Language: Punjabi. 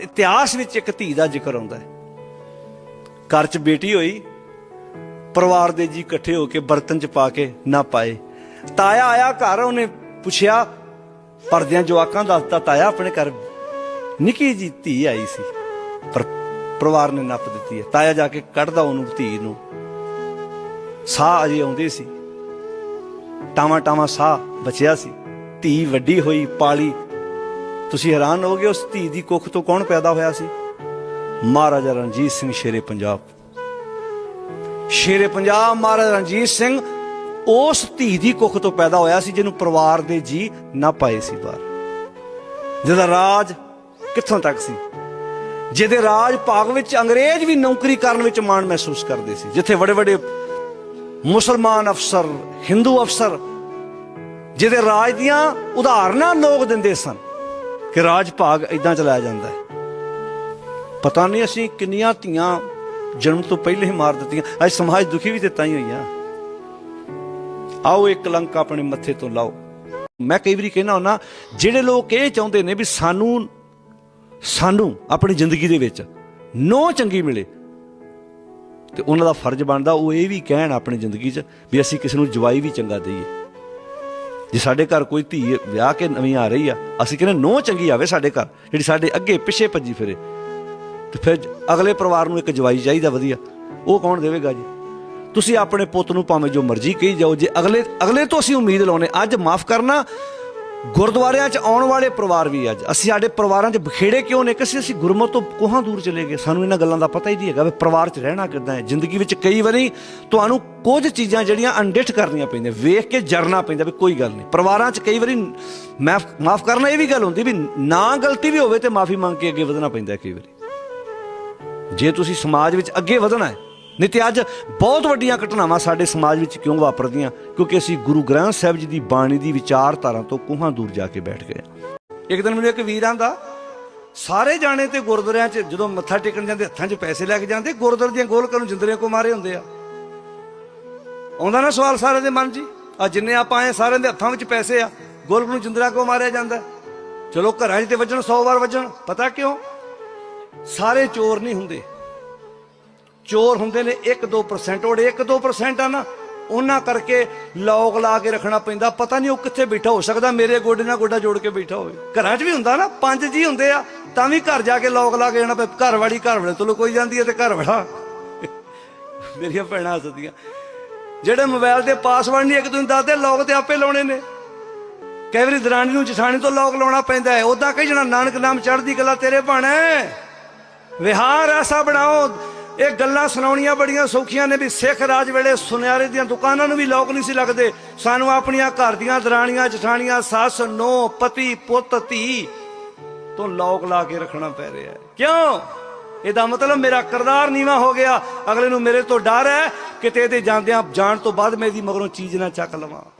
ਇਤਿਹਾਸ ਵਿੱਚ ਇੱਕ ਧੀ ਦਾ ਜ਼ਿਕਰ ਆਉਂਦਾ ਹੈ। ਘਰ 'ਚ ਬੇਟੀ ਹੋਈ, ਪਰਿਵਾਰ ਦੇ ਜੀ ਇਕੱਠੇ ਹੋ ਕੇ ਬਰਤਨ 'ਚ ਪਾ ਕੇ ਨਾ ਪਾਏ। ਤਾਇਆ ਆਇਆ ਘਰ, ਉਹਨੇ ਪੁੱਛਿਆ, ਪਰਦਿਆਂ ਜਵਾਕਾਂ ਦੱਸਦਾ ਤਾਇਆ ਆਪਣੇ ਘਰ ਨਿੱਕੀ ਜੀ ਧੀ ਆਈ ਸੀ, ਪਰ ਪਰਿਵਾਰ ਨੇ ਨੱਪ ਦਿੱਤੀ ਹੈ। ਤਾਇਆ ਜਾ ਕੇ ਕੱਢਦਾ ਉਹਨੂੰ ਧੀ ਨੂੰ। ਸਾਹ ਅਜੇ ਆਉਂਦੇ ਸੀ। ਟਾਵਾ ਟਾਵਾ ਸਾਹ ਬਚਿਆ ਸੀ। ਧੀ ਵੱਡੀ ਹੋਈ, ਪਾਲੀ ਤੁਸੀਂ ਹੈਰਾਨ ਹੋਗੇ ਉਸ ਧੀ ਦੀ ਕੁੱਖ ਤੋਂ ਕੌਣ ਪੈਦਾ ਹੋਇਆ ਸੀ? ਮਹਾਰਾਜਾ ਰਣਜੀਤ ਸਿੰਘ ਸ਼ੇਰੇ ਪੰਜਾਬ। ਸ਼ੇਰੇ ਪੰਜਾਬ ਮਹਾਰਾਜਾ ਰਣਜੀਤ ਸਿੰਘ ਉਸ ਧੀ ਦੀ ਕੁੱਖ ਤੋਂ ਪੈਦਾ ਹੋਇਆ ਸੀ ਜਿਹਨੂੰ ਪਰਿਵਾਰ ਦੇ ਜੀ ਨਾ ਪਾਏ ਸੀ ਬਾਹਰ। ਜਿਹਦਾ ਰਾਜ ਕਿੱਥੋਂ ਤੱਕ ਸੀ? ਜਿਹਦੇ ਰਾਜ ਭਾਗ ਵਿੱਚ ਅੰਗਰੇਜ਼ ਵੀ ਨੌਕਰੀ ਕਰਨ ਵਿੱਚ ਮਾਣ ਮਹਿਸੂਸ ਕਰਦੇ ਸੀ। ਜਿੱਥੇ ਵੱਡੇ ਵੱਡੇ ਮੁਸਲਮਾਨ ਅਫਸਰ, ਹਿੰਦੂ ਅਫਸਰ, ਜਿਹਦੇ ਰਾਜ ਦੀਆਂ ਉਦਾਹਰਨਾਂ ਲੋਕ ਦਿੰਦੇ ਸਨ। ਕਿ ਰਾਜ ਭਾਗ ਇਦਾਂ ਚਲਾਇਆ ਜਾਂਦਾ ਹੈ। ਪਤਾ ਨਹੀਂ ਅਸੀਂ ਕਿੰਨੀਆਂ ਧੀਆਂ ਜਨਮ ਤੋਂ ਪਹਿਲੇ ਹੀ ਮਾਰ ਦਿੱਤੀਆਂ। ਅੱਜ ਸਮਾਜ ਦੁਖੀ ਵੀ ਦਿੱਤਾ ਹੀ ਹੋਈਆਂ ਆਓ ਇੱਕ ਕਲੰਕ ਆਪਣੇ ਮੱਥੇ ਤੋਂ ਲਾਓ। ਮੈਂ ਕਈ ਵਾਰੀ ਕਹਿਣਾ ਹੁੰਦਾ ਜਿਹੜੇ ਲੋਕ ਇਹ ਚਾਹੁੰਦੇ ਨੇ ਵੀ ਸਾਨੂੰ ਸਾਨੂੰ ਆਪਣੀ ਜ਼ਿੰਦਗੀ ਦੇ ਵਿੱਚ ਨੋ ਚੰਗੀ ਮਿਲੇ, ਤੇ ਉਹਨਾਂ ਦਾ ਫਰਜ਼ ਬਣਦਾ ਉਹ ਇਹ ਵੀ ਕਹਿਣ ਆਪਣੀ ਜ਼ਿੰਦਗੀ 'ਚ ਵੀ ਅਸੀਂ ਕਿਸੇ ਨੂੰ ਜਵਾਈ ਵੀ ਚੰਗਾ ਦਈਏ। ਜੇ ਸਾਡੇ ਘਰ ਕੋਈ ਧੀ ਵਿਆਹ ਕੇ ਨਵੀਂ ਆ ਰਹੀ ਆ, ਅਸੀਂ ਕਹਿੰਦੇ ਨੋ ਚੰਗੀ ਆਵੇ ਸਾਡੇ ਘਰ, ਜਿਹੜੀ ਸਾਡੇ ਅੱਗੇ ਪਿੱਛੇ ਭੱਜੀ ਫਿਰੇ। ਤੇ ਫਿਰ ਅਗਲੇ ਪਰਿਵਾਰ ਨੂੰ ਇੱਕ ਜਵਾਈ ਚਾਹੀਦਾ ਵਧੀਆ, ਉਹ ਕੌਣ ਦੇਵੇਗਾ ਜੀ? ਤੁਸੀਂ ਆਪਣੇ ਪੁੱਤ ਨੂੰ ਭਾਵੇਂ ਜੋ ਮਰਜ਼ੀ ਕਹੀ ਜਾਓ, ਜੇ ਅਗਲੇ ਅਗਲੇ ਤੋਂ ਅਸੀਂ ਉਮੀਦ ਲਾਉਨੇ ਅੱਜ ਮਾਫ ਕਰਨਾ ਗੁਰਦੁਆਰਿਆਂ 'ਚ ਆਉਣ ਵਾਲੇ ਪਰਿਵਾਰ ਵੀ ਅੱਜ। ਅਸੀਂ ਸਾਡੇ ਪਰਿਵਾਰਾਂ 'ਚ ਬਖੇੜੇ ਕਿਉਂ ਨੇ? ਕਿ ਅਸੀਂ ਅਸੀਂ ਗੁਰਮਤ ਤੋਂ ਕੋਹਾਂ ਦੂਰ ਚਲੇ ਗਏ? ਸਾਨੂੰ ਇਹਨਾਂ ਗੱਲਾਂ ਦਾ ਪਤਾ ਹੀ ਨਹੀਂ ਹੈਗਾ ਵੀ ਪਰਿਵਾਰ 'ਚ ਰਹਿਣਾ ਕਿੱਦਾਂ ਹੈ। ਜ਼ਿੰਦਗੀ ਵਿੱਚ ਕਈ ਵਾਰੀ ਤੁਹਾਨੂੰ ਕੁਝ ਚੀਜ਼ਾਂ ਜਿਹੜੀਆਂ ਅਣਡਿਠ ਕਰਨੀਆਂ ਪੈਂਦੀਆਂ, ਵੇਖ ਕੇ ਜਰਨਾ ਪੈਂਦਾ ਵੀ ਕੋਈ ਗੱਲ ਨਹੀਂ। ਪਰਿਵਾਰਾਂ 'ਚ ਕਈ ਵਾਰੀ ਮਾਫ ਮਾਫ ਕਰਨਾ ਇਹ ਵੀ ਗੱਲ ਹੁੰਦੀ ਵੀ ਨਾ ਗਲਤੀ ਵੀ ਹੋਵੇ ਤੇ ਮਾਫੀ ਮੰਗ ਕੇ ਅੱਗੇ ਵਧਣਾ ਪੈਂਦਾ ਕਈ ਵਾਰੀ। ਜੇ ਤੁਸੀਂ ਸਮਾਜ ਵਿੱਚ ਅੱਗੇ ਵਧਣਾ ਹੈ ਨਹੀਂ ਤੇ ਅੱਜ ਬਹੁਤ ਵੱਡੀਆਂ ਘਟਨਾਵਾਂ ਸਾਡੇ ਸਮਾਜ ਵਿੱਚ ਕਿਉਂ ਵਾਪਰਦੀਆਂ? ਕਿਉਂਕਿ ਅਸੀਂ ਗੁਰੂ ਗ੍ਰੰਥ ਸਾਹਿਬ ਜੀ ਦੀ ਬਾਣੀ ਦੀ ਵਿਚਾਰਧਾਰਾ ਤੋਂ ਕੋਹਾਂ ਦੂਰ ਜਾ ਕੇ ਬੈਠ ਗਏ ਇੱਕ ਦਿਨ ਮੈਨੂੰ ਇੱਕ ਵੀਰ ਆਂਦਾ ਸਾਰੇ ਜਾਣੇ ਤੇ ਗੁਰਦੁਆਰਿਆਂ 'ਚ ਜਦੋਂ ਮੱਥਾ ਟੇਕਣ ਜਾਂਦੇ, ਹੱਥਾਂ 'ਚ ਪੈਸੇ ਲੈ ਕੇ ਜਾਂਦੇ, ਗੁਰਦੁਆਰੇ ਦੀਆਂ ਗੋਲਕਾਂ ਨੂੰ ਜਿੰਦਰੇ ਕੋ ਮਾਰੇ ਹੁੰਦੇ ਆ। ਆਉਂਦਾ ਨਾ ਸਵਾਲ ਸਾਰਿਆਂ ਦੇ ਮਨ 'ਚ ਆ ਜਿੰਨੇ ਆਪਾਂ ਆਏ ਸਾਰਿਆਂ ਦੇ ਹੱਥਾਂ ਵਿੱਚ ਪੈਸੇ ਆ, ਗੋਲਕ ਨੂੰ ਜਿੰਦਰਾ ਕੋ ਮਾਰਿਆ ਜਾਂਦਾ? ਚਲੋ ਘਰਾਂ 'ਚ ਤੇ ਵੱਜਣ 100 ਵਾਰ ਵੱਜਣ, ਪਤਾ ਕਿਉਂ? ਸਾਰੇ ਚੋਰ ਨਹੀਂ ਹੁੰਦੇ। ਚੋਰ ਹੁੰਦੇ ਨੇ 1-2% ਉਹ 1-2% ਆ ਨਾ। ਉਹਨਾਂ ਕਰਕੇ ਲੋਕ ਲਾ ਕੇ ਰੱਖਣਾ ਪੈਂਦਾ। ਪਤਾ ਨਹੀਂ ਉਹ ਕਿੱਥੇ ਬੈਠਾ ਹੋ ਸਕਦਾ, ਮੇਰੇ ਗੋਡੇ ਨਾਲ ਗੋਡਾ ਜੋੜ ਕੇ ਬੈਠਾ ਹੋਵੇ। ਘਰਾਂ 'ਚ ਵੀ ਹੁੰਦਾ ਨਾ, ਪੰਜ ਜੀ ਹੁੰਦੇ ਆ, ਤਾਂ ਵੀ ਘਰ ਜਾ ਕੇ ਲੋਕ ਲਾ ਕੇ ਜਾਣਾ ਪਏ ਘਰ ਵਾਲੀ ਘਰ ਵਾਲੇ ਤੋਂ ਕੋਈ ਜਾਂਦੀ ਹੈ ਤੇ ਘਰ ਵਾਲਾ। ਮੇਰੀਆਂ ਭੈਣਾਂ ਹੱਸਦੀਆਂ। ਜਿਹੜੇ ਮੋਬਾਈਲ ਦੇ ਪਾਸਵਰਡ ਨਹੀਂ ਇੱਕ ਦੂਜੇ ਦੱਸਦੇ, ਲੋਕ ਤੇ ਆਪੇ ਲਾਉਣੇ ਨੇ। ਕਈ ਵਾਰੀ ਦਰਾਣੀ ਨੂੰ ਜਠਾਣੀ ਤੋਂ ਲੋਕ ਲਾਉਣਾ ਪੈਂਦਾ ਹੈ। ਉਦਾਂ ਕਹੀ ਜਣਾ, ਨਾਨਕ ਨਾਮ ਚੜ੍ਹਦੀ ਕਲਾ ਤੇਰੇ ਭਾਣੇ। ਵਿਹਾਰ ਐਸਾ ਬਣਾਓ ਇਹ ਗੱਲਾਂ ਸੁਣਾਉਣੀਆਂ ਬੜੀਆਂ ਸੌਖੀਆਂ ਨੇ ਵੀ ਸਿੱਖ ਰਾਜ ਵੇਲੇ ਸੁਨਿਆਰੇ ਦੀਆਂ ਦੁਕਾਨਾਂ ਨੂੰ ਵੀ ਲੋਕ ਨਹੀਂ ਸੀ ਲੱਗਦੇ। ਸਾਨੂੰ ਆਪਣੀਆਂ ਘਰ ਦੀਆਂ ਦਰਾਣੀਆਂ, ਜਠਾਣੀਆਂ, ਸੱਸ ਨੋ ਪਤੀ, ਪੁੱਤ, ਧੀ ਤੋਂ ਲੋਕ ਲਾ ਕੇ ਰੱਖਣਾ ਪੈ ਰਿਹਾ ਹੈ। ਕਿਉਂ? ਇਹਦਾ ਮਤਲਬ ਮੇਰਾ ਕਰਦਾਰ ਨੀਵਾ ਹੋ ਗਿਆ। ਅਗਲੇ ਨੂੰ ਮੇਰੇ ਤੋਂ ਡਰ ਹੈ ਕਿਤੇ ਇਹਦੇ ਜਾਂਦਿਆਂ ਜਾਣ ਤੋਂ ਬਾਅਦ ਮੈਂ ਇਹਦੀ ਮਗਰੋਂ ਚੀਜ਼ ਨਾ ਚੱਕ ਲਵਾਂ।